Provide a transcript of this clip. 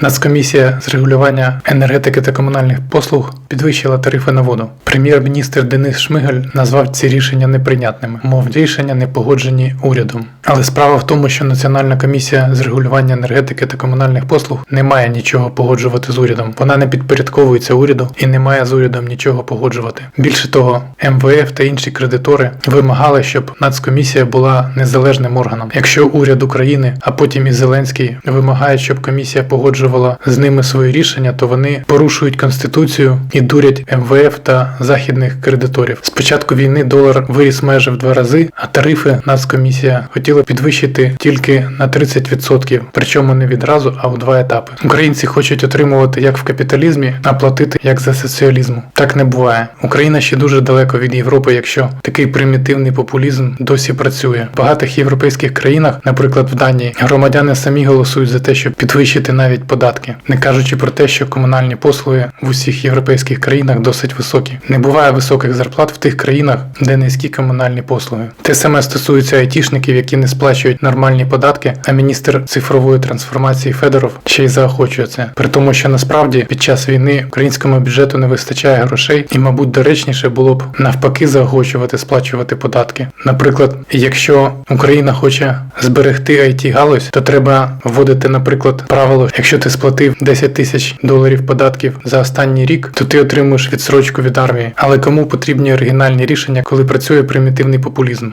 Нацкомісія з регулювання енергетики та комунальних послуг підвищила тарифи на воду. Прем'єр-міністр Денис Шмигаль назвав ці рішення неприйнятними, мов рішення не погоджені урядом. Але справа в тому, що Національна комісія з регулювання енергетики та комунальних послуг не має нічого погоджувати з урядом. Вона не підпорядковується уряду і не має з урядом нічого погоджувати. Більше того, МВФ та інші кредитори вимагали, щоб Нацкомісія була незалежним органом. Якщо уряд України, а потім і Зеленський вимагають, щоб комісія погоджувала з ними свої рішення, то вони порушують конституцію і дурять МВФ та західних кредиторів. З початку війни долар виріс майже в два рази, а тарифи Нацкомісія хотіла підвищити тільки на 30%, причому не відразу, а у два етапи. Українці хочуть отримувати як в капіталізмі, а платити як за соціалізму. Так не буває. Україна ще дуже далеко від Європи, якщо такий примітивний популізм досі працює. В багатих європейських країнах, наприклад, в Данії, громадяни самі голосують за те, щоб підвищити навіть податки, не кажучи про те, що комунальні послуги в усіх європейських країнах досить високі. Не буває високих зарплат в тих країнах, де низькі комунальні послуги. Те саме стосується айтішників, які сплачують нормальні податки, а міністр цифрової трансформації Федоров ще й заохочує це. При тому, що насправді під час війни українському бюджету не вистачає грошей, і, мабуть, доречніше було б навпаки заохочувати сплачувати податки. Наприклад, якщо Україна хоче зберегти it галузь, то треба вводити, наприклад, правило, якщо ти сплатив 10 тисяч доларів податків за останній рік, то ти отримуєш відсрочку від армії. Але кому потрібні оригінальні рішення, коли працює примітивний популізм?